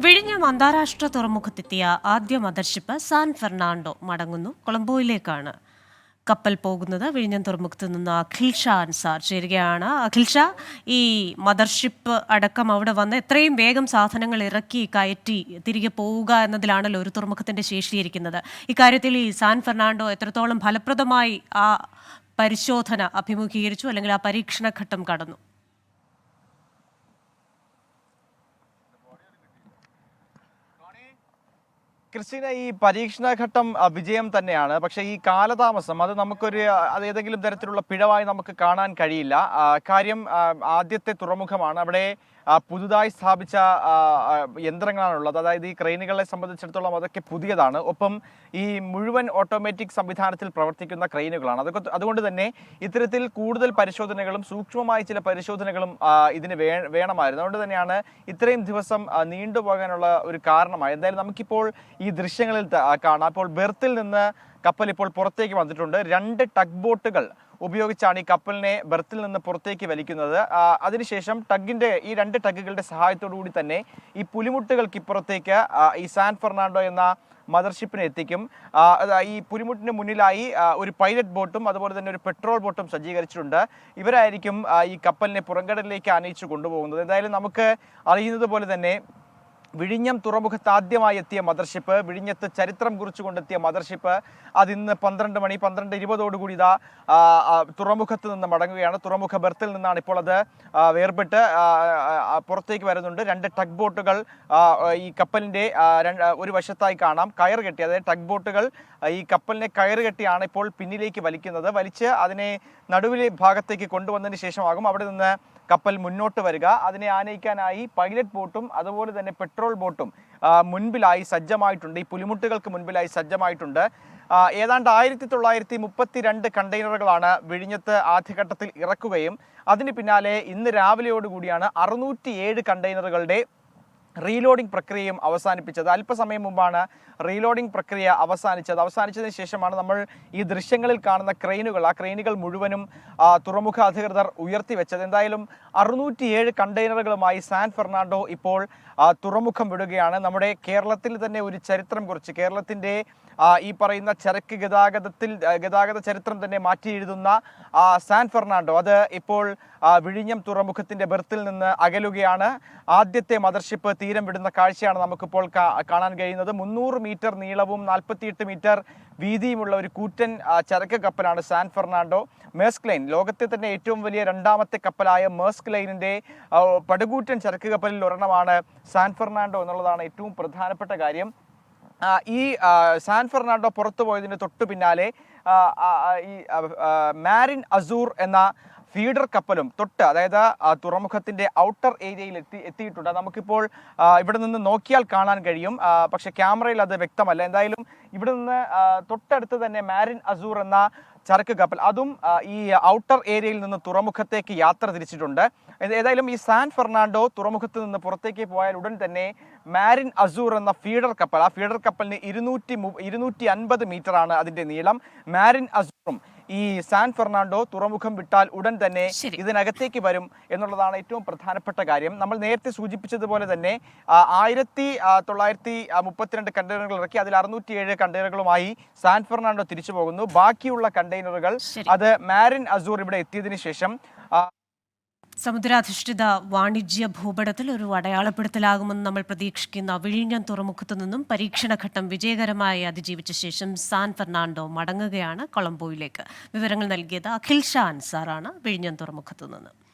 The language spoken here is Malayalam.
വിഴിഞ്ഞം അന്താരാഷ്ട്ര തുറമുഖത്തെത്തിയ ആദ്യ മദർഷിപ്പ് സാൻ ഫെർണാണ്ടോ മടങ്ങുന്നു. കൊളംബോയിലേക്കാണ് കപ്പൽ പോകുന്നത്. വിഴിഞ്ഞം തുറമുഖത്ത് നിന്ന് അഖിൽ ഷാ അൻസാർ ചേരുകയാണ്. അഖിൽ ഷാ ഈ മദർഷിപ്പ് അടക്കം അവിടെ വന്ന് എത്രയും വേഗം സാധനങ്ങൾ ഇറക്കി കയറ്റി തിരികെ പോവുക എന്നതിലാണല്ലോ ഒരു തുറമുഖത്തിന്റെ ശേഷിയിരിക്കുന്നത്. ഇക്കാര്യത്തിൽ ഈ സാൻ ഫെർണാണ്ടോ എത്രത്തോളം ഫലപ്രദമായി ആ പരിശോധന അഭിമുഖീകരിച്ചു അല്ലെങ്കിൽ ആ പരീക്ഷണ ഘട്ടം കടന്നു? ക്രിസ്റ്റീന ഈ പരീക്ഷണഘട്ടം വിജയം തന്നെയാണ്. പക്ഷെ ഈ കാലതാമസം അത് നമുക്കൊരു അത് ഏതെങ്കിലും തരത്തിലുള്ള പിഴവായി നമുക്ക് കാണാൻ കഴിയില്ല. കാര്യം ആദ്യത്തെ തുറമുഖമാണ്. അവിടെ പുതുതായി സ്ഥാപിച്ച യന്ത്രങ്ങളാണുള്ളത്. അതായത് ഈ ക്രെയിനുകളെ സംബന്ധിച്ചിടത്തോളം അതൊക്കെ പുതിയതാണ്. ഒപ്പം ഈ മുഴുവൻ ഓട്ടോമാറ്റിക് സംവിധാനത്തിൽ പ്രവർത്തിക്കുന്ന ക്രെയിനുകളാണ്. അതൊക്കെ അതുകൊണ്ട് തന്നെ ഇത്തരത്തിൽ കൂടുതൽ പരിശോധനകളും സൂക്ഷ്മമായ ചില പരിശോധനകളും ഇതിന് വേ വേണമായിരുന്നു. അതുകൊണ്ട് തന്നെയാണ് ഇത്രയും ദിവസം നീണ്ടുപോകാനുള്ള ഒരു കാരണമായി. എന്തായാലും നമുക്കിപ്പോൾ ദൃശ്യങ്ങളിൽ ത- ആ, കാണാം. അപ്പോൾ ബെർത്തിൽ നിന്ന് കപ്പൽ ഇപ്പോൾ പുറത്തേക്ക് വന്നിട്ടുണ്ട്. രണ്ട് ടഗ് ബോട്ടുകൾ ഉപയോഗിച്ചാണ് ഈ കപ്പലിനെ ബെർത്തിൽ നിന്ന് പുറത്തേക്ക് വലിക്കുന്നത്. അതിനുശേഷം ടഗിന്റെ ഈ രണ്ട് ടഗുകളുടെ സഹായത്തോടു കൂടി തന്നെ ഈ പുലിമുട്ടുകൾക്ക് ഇപ്പുറത്തേക്ക് ഈ സാൻ ഫെർണാണ്ടോ എന്ന മദർഷിപ്പിനെ എത്തിക്കും. ഈ പുലിമുട്ടിന് മുന്നിലായി ഒരു പൈലറ്റ് ബോട്ടും അതുപോലെ തന്നെ ഒരു പെട്രോൾ ബോട്ടും സജ്ജീകരിച്ചിട്ടുണ്ട്. ഇവരായിരിക്കും ഈ കപ്പലിനെ പുറംകടലിലേക്ക് ആനയിച്ചു കൊണ്ടുപോകുന്നത്. എന്തായാലും നമുക്ക് അറിയുന്നത് പോലെ തന്നെ വിഴിഞ്ഞം തുറമുഖത്ത് ആദ്യമായി എത്തിയ മദർഷിപ്പ് വിഴിഞ്ഞത്ത് ചരിത്രം കുറിച്ചു കൊണ്ടെത്തിയ മദർഷിപ്പ് അതിന്ന് പന്ത്രണ്ട് മണി പന്ത്രണ്ട് ഇരുപതോടുകൂടി ഇതാ തുറമുഖത്ത് നിന്ന് മടങ്ങുകയാണ്. തുറമുഖ ബെർത്തിൽ നിന്നാണ് ഇപ്പോൾ അത് വേർപെട്ട് പുറത്തേക്ക് വരുന്നുണ്ട്. രണ്ട് ടഗ് ബോട്ടുകൾ ഈ കപ്പലിന്റെ ഒരു വശത്തായി കാണാം. കയർ കെട്ടി അതായത് ടഗ് ബോട്ടുകൾ ഈ കപ്പലിനെ കയർ കെട്ടിയാണ് ഇപ്പോൾ പിന്നിലേക്ക് വലിക്കുന്നത്. വലിച്ച് അതിനെ നടുവിലെ ഭാഗത്തേക്ക് കൊണ്ടുവന്നതിന് ശേഷമാകും. അവിടെ നിന്ന് കപ്പൽ മുന്നോട്ട് വരിക. അതിനെ ആനയിക്കാനായി പൈലറ്റ് ബോട്ടും അതുപോലെ തന്നെ പെട്രോൾ ബോട്ടും മുൻപിലായി സജ്ജമായിട്ടുണ്ട് ഈ പുലിമുട്ടുകൾക്ക് മുൻപിലായി സജ്ജമായിട്ടുണ്ട്. ഏതാണ്ട് ആയിരത്തി തൊള്ളായിരത്തി മുപ്പത്തി രണ്ട് കണ്ടെയ്നറുകളാണ് വിഴിഞ്ഞത്ത് ആദ്യഘട്ടത്തിൽ ഇറക്കുകയും അതിന് പിന്നാലെ ഇന്ന് രാവിലെയോടുകൂടിയാണ് അറുന്നൂറ്റി ഏഴ് കണ്ടെയ്നറുകളുടെ റീലോഡിംഗ് പ്രക്രിയയും അവസാനിപ്പിച്ചത്. അല്പസമയം മുമ്പാണ് റീലോഡിംഗ് പ്രക്രിയ അവസാനിച്ചത്. അവസാനിച്ചതിന് ശേഷമാണ് നമ്മൾ ഈ ദൃശ്യങ്ങളിൽ കാണുന്ന ക്രെയിനുകൾ ആ ക്രെയിനുകൾ മുഴുവനും തുറമുഖ അധികൃതർ ഉയർത്തിവെച്ചത്. എന്തായാലും അറുന്നൂറ്റിയേഴ് കണ്ടെയ്നറുകളുമായി സാൻ ഫെർണാണ്ടോ ഇപ്പോൾ തുറമുഖം വിടുകയാണ്. നമ്മുടെ കേരളത്തിൽ തന്നെ ഒരു ചരിത്രം കുറിച്ച് കേരളത്തിന്റെ ഈ പറയുന്ന ചരക്ക് ഗതാഗതത്തിൽ ഗതാഗത ചരിത്രം തന്നെ മാറ്റി എഴുതുന്ന സാൻ ഫെർണാണ്ടോ. അത് ഇപ്പോൾ വിഴിഞ്ഞം തുറമുഖത്തിന്റെ ബെർത്തിൽ നിന്ന് അകലുകയാണ്. ആദ്യത്തെ മദർഷിപ്പ് തീരം വിടുന്ന കാഴ്ചയാണ് നമുക്കിപ്പോൾ കാണാൻ കഴിയുന്നത്. മുന്നൂറ് മീറ്റർ നീളവും നാൽപ്പത്തിയെട്ട് മീറ്റർ വീതിയുമുള്ള ഒരു കൂറ്റൻ ചരക്ക് കപ്പലാണ് സാൻ ഫെർണാണ്ടോ. മേസ്ക് ലൈൻ ലോകത്തെ തന്നെ ഏറ്റവും വലിയ രണ്ടാമത്തെ കപ്പലായ മേസ്ക് ലൈനിന്റെ ആ, പടുകൂറ്റൻ ചരക്ക് കപ്പലിൽ ഒരെണ്ണമാണ് സാൻ ഫെർണാണ്ടോ എന്നുള്ളതാണ് ഏറ്റവും പ്രധാനപ്പെട്ട കാര്യം. ഈ സാൻ ഫെർണാണ്ടോ പുറത്തു പോയതിന് തൊട്ടു പിന്നാലെ ഈ മാരിൻ അസൂർ എന്ന ഫീഡർ കപ്പലും തൊട്ട് അതായത് തുറമുഖത്തിന്റെ ഔട്ടർ ഏരിയയിൽ എത്തി എത്തിയിട്ടുണ്ട്. നമുക്കിപ്പോൾ ഇവിടെ നിന്ന് നോക്കിയാൽ കാണാൻ കഴിയും. പക്ഷേ ക്യാമറയിൽ അത് വ്യക്തമല്ല. എന്തായാലും ഇവിടെ നിന്ന് തൊട്ടടുത്ത് തന്നെ മാരിൻ അസൂർ എന്ന ചരക്ക് കപ്പൽ അതും ഈ ഔട്ടർ ഏരിയയിൽ നിന്ന് തുറമുഖത്തേക്ക് യാത്ര തിരിച്ചിട്ടുണ്ട്. ഏത- ഏതായാലും ഈ സാൻ ഫെർണാണ്ടോ തുറമുഖത്ത് നിന്ന് പുറത്തേക്ക് പോയാൽ ഉടൻ തന്നെ മാരിൻ അസൂർ എന്ന ഫീഡർ കപ്പൽ ആ ഫീഡർ കപ്പലിന് ഇരുന്നൂറ്റി ഇരുന്നൂറ്റി അൻപത് മീറ്റർ ആണ് അതിന്റെ നീളം. മാരിൻ അസൂറും ഈ സാൻ ഫെർണാണ്ടോ തുറമുഖം വിട്ടാൽ ഉടൻ തന്നെ ഇതിനകത്തേക്ക് വരും എന്നുള്ളതാണ് ഏറ്റവും പ്രധാനപ്പെട്ട കാര്യം. നമ്മൾ നേരത്തെ സൂചിപ്പിച്ചതുപോലെ തന്നെ ആയിരത്തി തൊള്ളായിരത്തി മുപ്പത്തിരണ്ട് കണ്ടെയ്നറുകൾ ഇറക്കി അതിൽ അറുന്നൂറ്റിയേഴ് കണ്ടെയ്നറുകളുമായി സാൻ ഫെർണാണ്ടോ തിരിച്ചു പോകുന്നു. ബാക്കിയുള്ള കണ്ടെയ്നറുകൾ അത് മാരിൻ അസൂർ ഇവിടെ എത്തിയതിനു ശേഷം സമുദ്രാധിഷ്ഠിത വാണിജ്യ ഭൂപടത്തിൽ ഒരു അടയാളപ്പെടുത്തലാകുമെന്ന് നമ്മൾ പ്രതീക്ഷിക്കുന്ന വിഴിഞ്ഞം തുറമുഖത്തു നിന്നും പരീക്ഷണഘട്ടം വിജയകരമായി അതിജീവിച്ച ശേഷം സാൻ ഫെർണാണ്ടോ മടങ്ങുകയാണ് കൊളംബോയിലേക്ക്. വിവരങ്ങൾ നൽകിയത് അഖിൽ ഷാ അൻസാറാണ് വിഴിഞ്ഞം തുറമുഖത്തു നിന്ന്.